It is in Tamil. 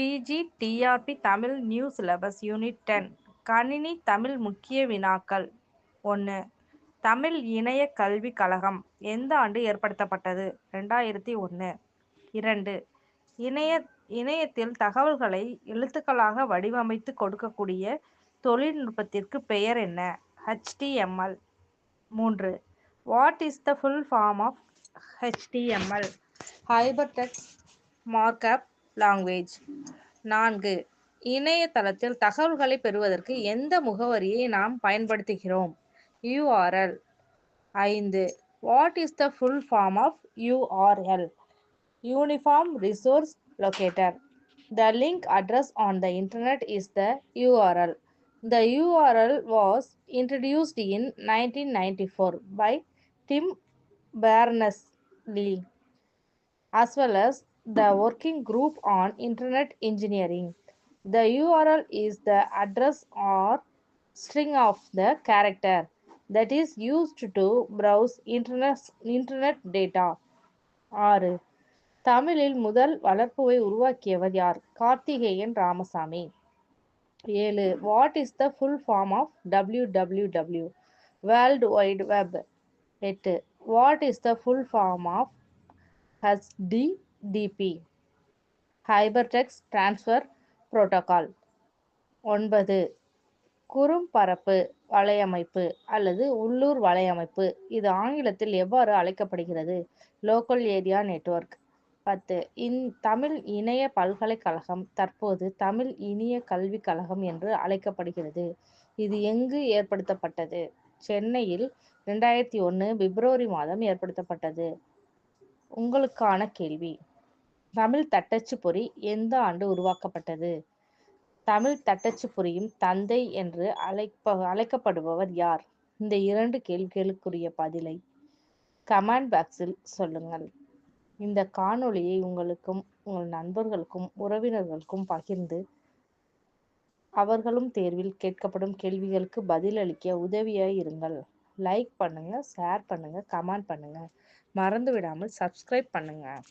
PG TRB Tamil new syllabus unit ten. கணினி தமிழ் முக்கிய வினாக்கள். ஒன்று தமிழ் இணைய கல்விக் கழகம் எந்த ஆண்டு ஏற்படுத்தப்பட்டது? ரெண்டாயிரத்தி ஒன்று இரண்டு இணைய இணையத்தில் தகவல்களை எழுத்துக்களாக வடிவமைத்து கொடுக்கக்கூடிய தொழில்நுட்பத்திற்கு பெயர் என்ன? ஹெச்டிஎம்எல் மூன்று what is the full form of HTML hypertext markup language நான்கு. இணையதளத்தில் தகவல்களை பெறுவதற்கு எந்த முகவரியை நாம் பயன்படுத்துகிறோம்? யூஆர்எல் ஐந்து. What is the full form of URL uniform resource locator the link address on the internet is the URL the URL was introduced in 1994 by Tim Berners-Lee as well as the Working Group on Internet Engineering. The URL is the address or string of the character that is used to browse internet, internet data. ஆறு தமிழில் முதல் வளர்ப்புவை உருவாக்கியவர் யார் கார்த்திகேயன் ராமசாமி ஏழு what is the full form of W W W world wide web எட்டு what is the full form of TP hypertext transfer protocol ஒன்பது. குறும்பரப்பு வலையமைப்பு அல்லது உள்ளூர் வலையமைப்பு. இது ஆங்கிலத்தில் எவ்வாறு அழைக்கப்படுகிறது? லோக்கல் ஏரியா நெட்வொர்க் பத்து. இன் தமிழ் இணைய பல்கலைக்கழகம் தற்போது தமிழ் இனிய கல்விக் கழகம் என்று அழைக்கப்படுகிறது. இது எங்கு ஏற்படுத்தப்பட்டது? சென்னையில் ரெண்டாயிரத்தி ஒன்று பிப்ரவரி மாதம் ஏற்படுத்தப்பட்டது. உங்களுக்கான கேள்வி. தமிழ் தட்டச்சு பொறி எந்த ஆண்டு உருவாக்கப்பட்டது? தமிழ் தட்டச்சு பொறியும் தந்தை என்று அழைப்ப அழைக்கப்படுபவர் யார்? இந்த இரண்டு கேள்விகளுக்குரிய பதிலை கமெண்ட் பாக்ஸில் சொல்லுங்கள். இந்த காணொளியை உங்களுக்கும் உங்கள் நண்பர்களுக்கும் உறவினர்களுக்கும் பகிர்ந்து அவர்களும் தேர்வில் கேட்கப்படும் கேள்விகளுக்கு பதிலளிக்க உதவியாக இருங்கள். லைக் பண்ணுங்கள் ஷேர் பண்ணுங்கள் கமெண்ட் பண்ணுங்கள் மறந்து விடாமல் சப்ஸ்கிரைப் பண்ணுங்கள்